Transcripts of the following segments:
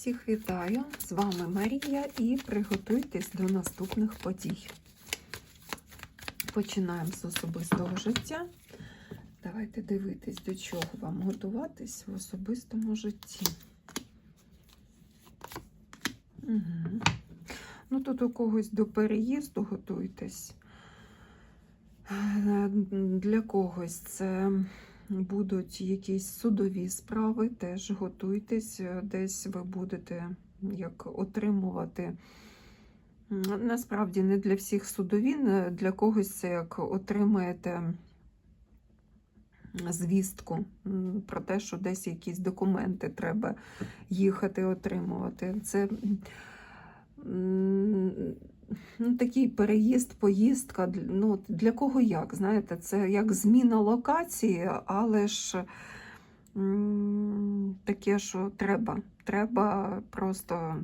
Всіх вітаю! З вами Марія і приготуйтесь до наступних подій. Починаємо з особистого життя. Давайте дивитись, до чого вам готуватись в особистому житті. Угу. Ну, тут у когось до переїзду готуйтесь. Е, Для когось це будуть якісь судові справи, теж готуйтесь, десь ви будете як отримувати. Насправді не для всіх судові, для когось це як отримаєте звістку про те, що десь якісь документи треба їхати отримувати. Це ну, такий переїзд, поїздка. Ну, для кого як? Знаєте, це як зміна локації, але ж таке, що треба. Треба просто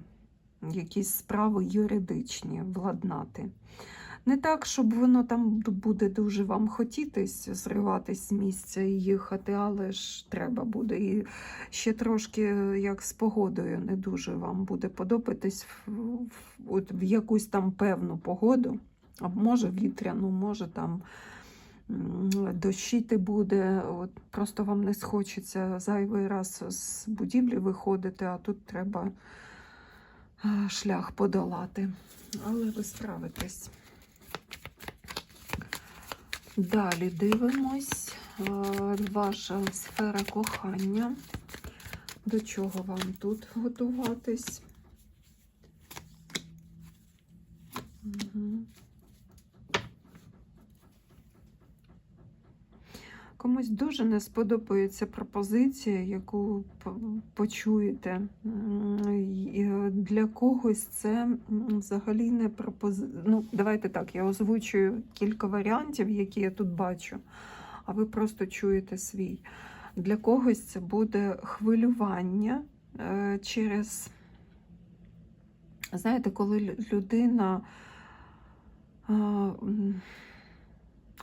якісь справи юридичні владнати. Не так, щоб воно там буде дуже вам хотітись зриватись з місця і їхати, але ж треба буде. І ще трошки, як з погодою, не дуже вам буде подобатись в, в, от в якусь там певну погоду, а може вітряну, може там дощити буде. От просто вам не схочеться зайвий раз з будівлі виходити, а тут треба шлях подолати. Але ви справитесь. Далі дивимось е, ваша сфера кохання. До чого вам тут готуватись? Угу. Комусь дуже не сподобається пропозиція, яку почуєте. Е, Для когось це взагалі не пропозиція. Ну, давайте так, я озвучую кілька варіантів, які я тут бачу, а ви просто чуєте свій. Для когось це буде хвилювання е, через, знаєте, коли людина.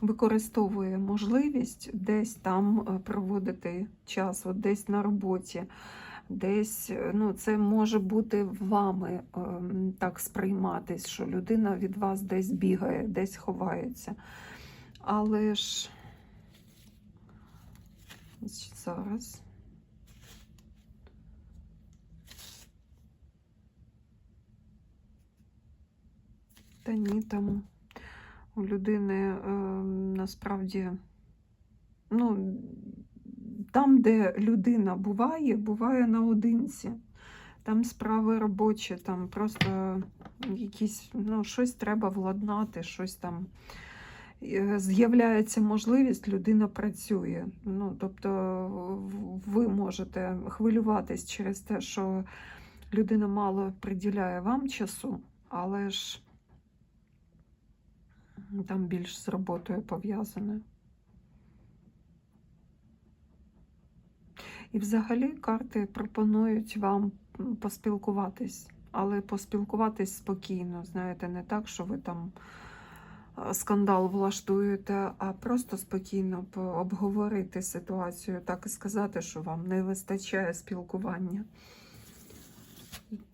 Використовує можливість десь там е, проводити час, от десь на роботі, десь е, ну, це може бути вами ем, так сприйматись, що людина від вас десь бігає, десь ховається. Але ж зараз. Та ні, там у людини е, насправді, ну, там, де людина буває, буває наодинці. Там справи робочі, там просто якісь, ну, щось треба владнати, щось там. Е, З'являється можливість, людина працює. Ну, тобто ви можете хвилюватись через те, що людина мало приділяє вам часу, але ж там більш з роботою пов'язане. І взагалі карти пропонують вам поспілкуватись, але поспілкуватись спокійно, знаєте, не так, що ви там е, скандал влаштуєте, а просто спокійно обговорити ситуацію, так і сказати, що вам не вистачає спілкування.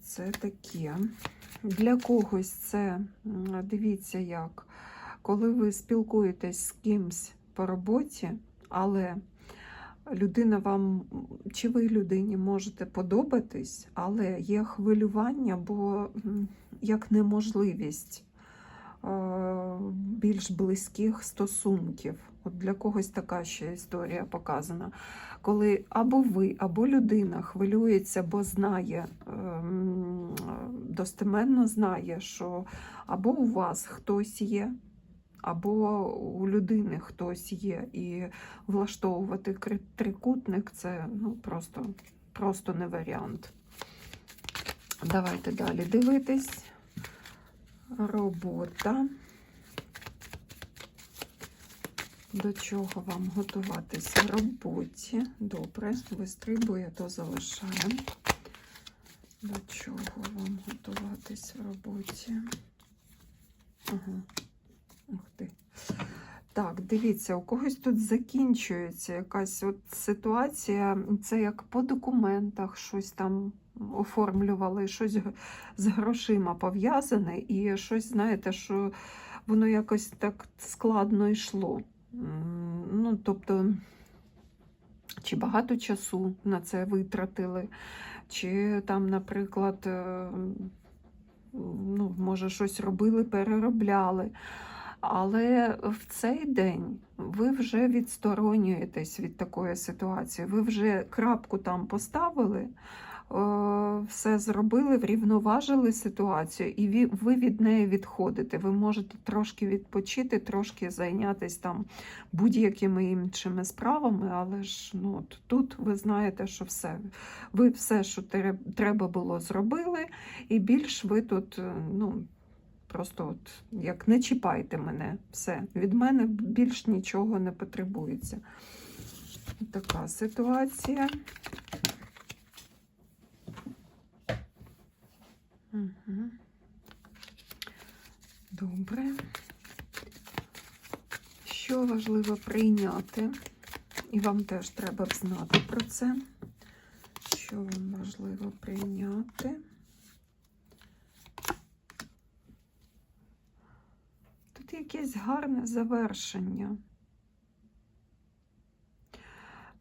Це таке. Для когось це, дивіться як, коли ви спілкуєтесь з кимсь по роботі, але людина вам, чи ви людині можете подобатись, але є хвилювання, бо як неможливість е, більш близьких стосунків. От для когось така ще історія показана. Коли або ви, або людина хвилюється, бо знає, ем, достеменно знає, що або у вас хтось є, або у людини хтось є, і влаштовувати трикутник це ну, просто, просто не варіант. Давайте далі дивитись. Робота. До чого вам готуватись в роботі? Добре, вистрибує, то залишаємо. До чого вам готуватись в роботі? Ага. Ух ти. Так, дивіться, у когось тут закінчується якась от ситуація. Це як по документах щось там оформлювали, щось з грошима пов'язане, і щось, знаєте, що воно якось так складно йшло. Ну, тобто, чи багато часу на це витратили, чи там, наприклад, е, ну, може, щось робили, переробляли. Але в цей день ви вже відсторонюєтесь від такої ситуації. Ви вже крапку там поставили, е, все зробили, врівноважили ситуацію, і ви від неї відходите. Ви можете трошки відпочити, трошки зайнятися там будь-якими іншими справами, але ж ну, тут ви знаєте, що все. Ви все, що треба було, зробили, і більш ви тут, е, ну. Просто от як не чіпайте мене, все. Від мене більш нічого не потребується. Така ситуація. Угу. Добре. Що важливо прийняти? І вам теж треба знати про це. Що вам важливо прийняти? Тут якесь гарне завершення.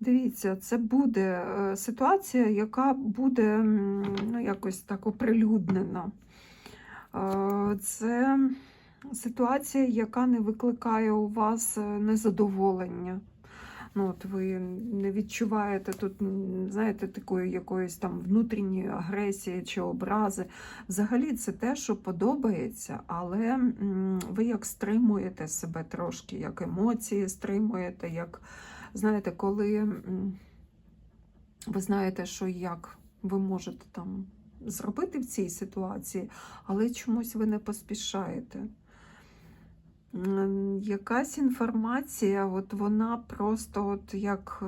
Дивіться, це буде е, ситуація, яка буде ну, якось так оприлюднена. Е, Це ситуація, яка не викликає у вас е, незадоволення. Ну, от ви не відчуваєте тут, знаєте, такої якоїсь там внутрішньої агресії чи образи. Взагалі, це те, що подобається, але ви як стримуєте себе трошки, як емоції стримуєте, як знаєте, коли ви знаєте, що як ви можете там зробити в цій ситуації, але чомусь ви не поспішаєте. Якась інформація, от вона просто, от як,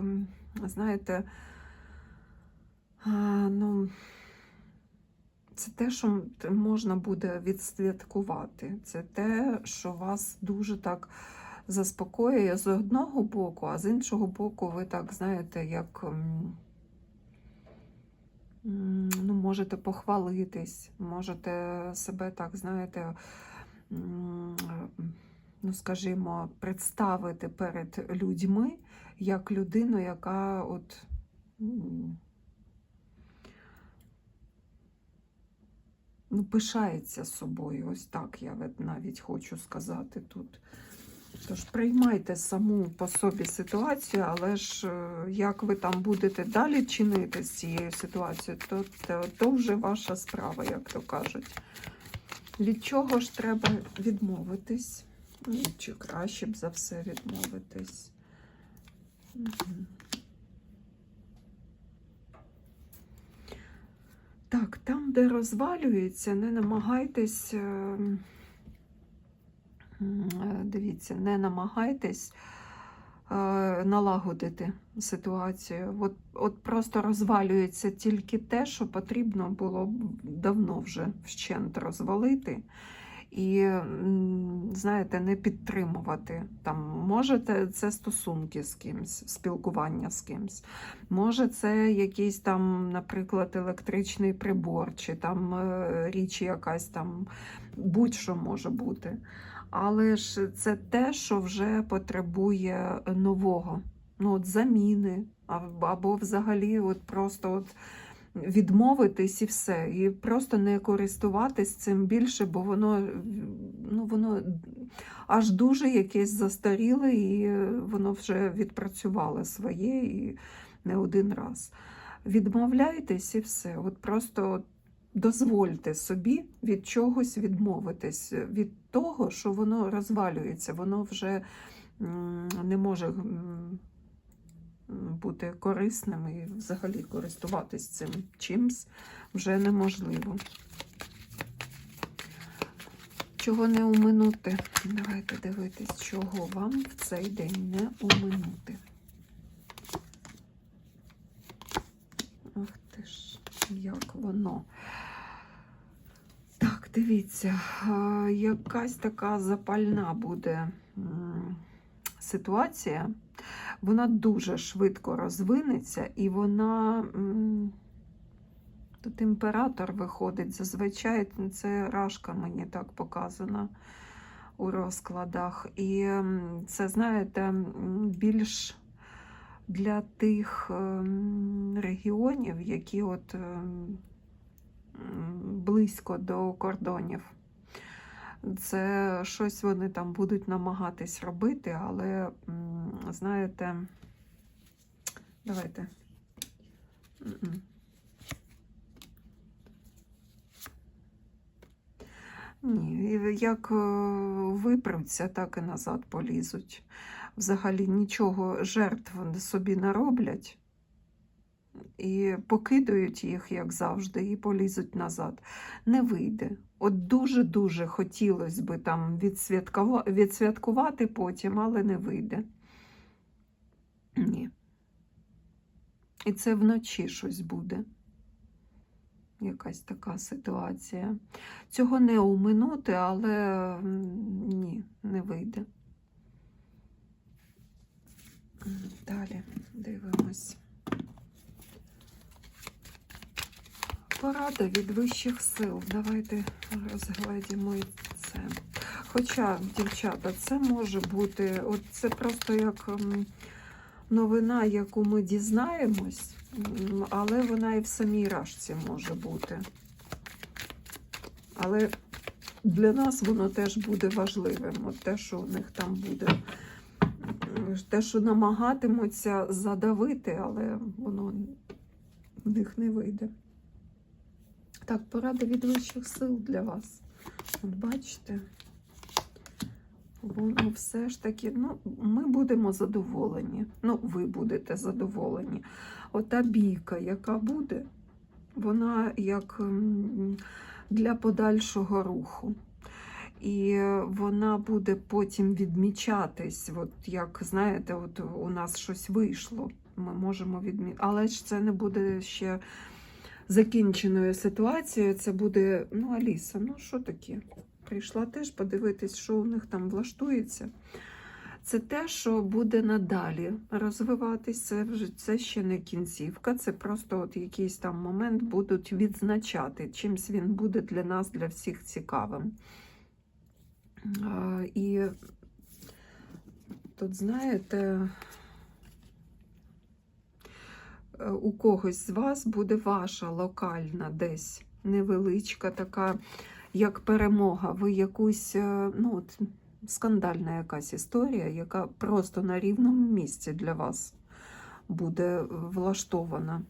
знаєте, ну, це те, що можна буде відслідкувати. Це те, що вас дуже так заспокоює з одного боку, а з іншого боку, ви так знаєте, як ну, можете похвалитись, можете себе так, знаєте, ну, скажімо, представити перед людьми як людину, яка от. Ну, пишається собою, ось так я навіть хочу сказати тут. Тож приймайте саму по собі ситуацію, але ж е, як ви там будете далі чинити з цією ситуацією, то, то, то вже ваша справа, як то кажуть. Від чого ж треба відмовитись? Чи краще б за все відмовитись? Так, там, де розвалюється, не намагайтесь, е, е, дивіться, не намагайтесь е, налагодити ситуацію. От, от просто розвалюється тільки те, що потрібно було давно вже вщент розвалити. І, знаєте, не підтримувати. Там, можете це стосунки з кимсь, спілкування з кимсь. Може, це якийсь там, наприклад, електричний прибор, чи там е, річ якась там, будь-що може бути. Але ж це те, що вже потребує нового, ну, от заміни, або взагалі от просто от відмовитись і все. І просто не користуватись цим більше, бо воно, ну, воно аж дуже якесь застаріле, і воно вже відпрацювало своє і не один раз. Відмовляйтесь і все. От просто дозвольте собі від чогось відмовитись, від того, що воно розвалюється, воно вже не може бути корисним і взагалі користуватись цим чимсь вже неможливо. Чого не уминути? Давайте дивитись, чого вам в цей день не уминути. Ах ти ж, як воно. Так, дивіться, якась така запальна буде ситуація. Вона дуже швидко розвинеться і вона Тут імператор виходить. Зазвичай це рашка мені так показана у розкладах. І це, знаєте, більш для тих ем, регіонів, які от близько до кордонів. Це щось вони там будуть намагатись робити, але, знаєте, давайте. Ні, як е, випруться, так і назад полізуть. Взагалі нічого жертв собі не роблять і покидають їх, як завжди, і полізуть назад. Не вийде. От дуже-дуже хотілося би там відсвяткувати потім, але не вийде. Ні. І це вночі щось буде. Якась така ситуація. Цього не уминути, але ні, не вийде. Далі дивимось. Порада від вищих сил. Давайте розглядімо це. Хоча, дівчата, це може бути, от це просто як новина, яку ми дізнаємось, але вона і в самій рашці може бути. Але для нас воно теж буде важливим. От те, що у них там буде, те, що намагатимуться задавити, але воно в них не вийде. Так, порада від вищих сил для вас. От бачите, воно все ж таки, ну, ми будемо задоволені. Ну, ви будете задоволені. Ота бійка, яка буде, вона як для подальшого руху. І вона буде потім відмічатись, от як знаєте, от у нас щось вийшло. Ми можемо відмі... Але ж це не буде ще закінченою ситуацією. Це буде, ну, Аліса, ну що таке? Прийшла теж подивитись, що у них там влаштується. Це те, що буде надалі розвиватись. Це вже це ще не кінцівка, це просто от якийсь там момент будуть відзначати. Чимсь він буде для нас, для всіх цікавим. А, і тут, знаєте, у когось з вас буде ваша локальна десь невеличка така, як перемога. Ви якусь, е, ну, от, скандальна якась історія, яка просто на рівному місці для вас буде влаштована.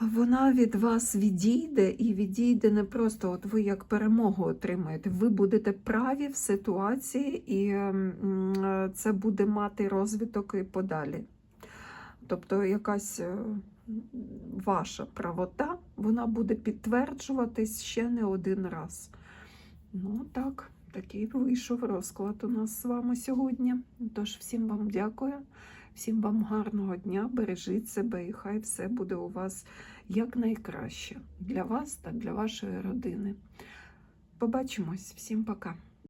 Вона від вас відійде і відійде не просто, от ви як перемогу отримаєте. Ви будете праві в ситуації, і е, це буде мати розвиток і подалі. Тобто якась е, ваша правота, вона буде підтверджуватись ще не один раз. Ну так, такий вийшов розклад у нас з вами сьогодні. Тож всім вам дякую, всім вам гарного дня, бережіть себе і хай все буде у вас якнайкраще для вас та для вашої родини. Побачимось, всім пока.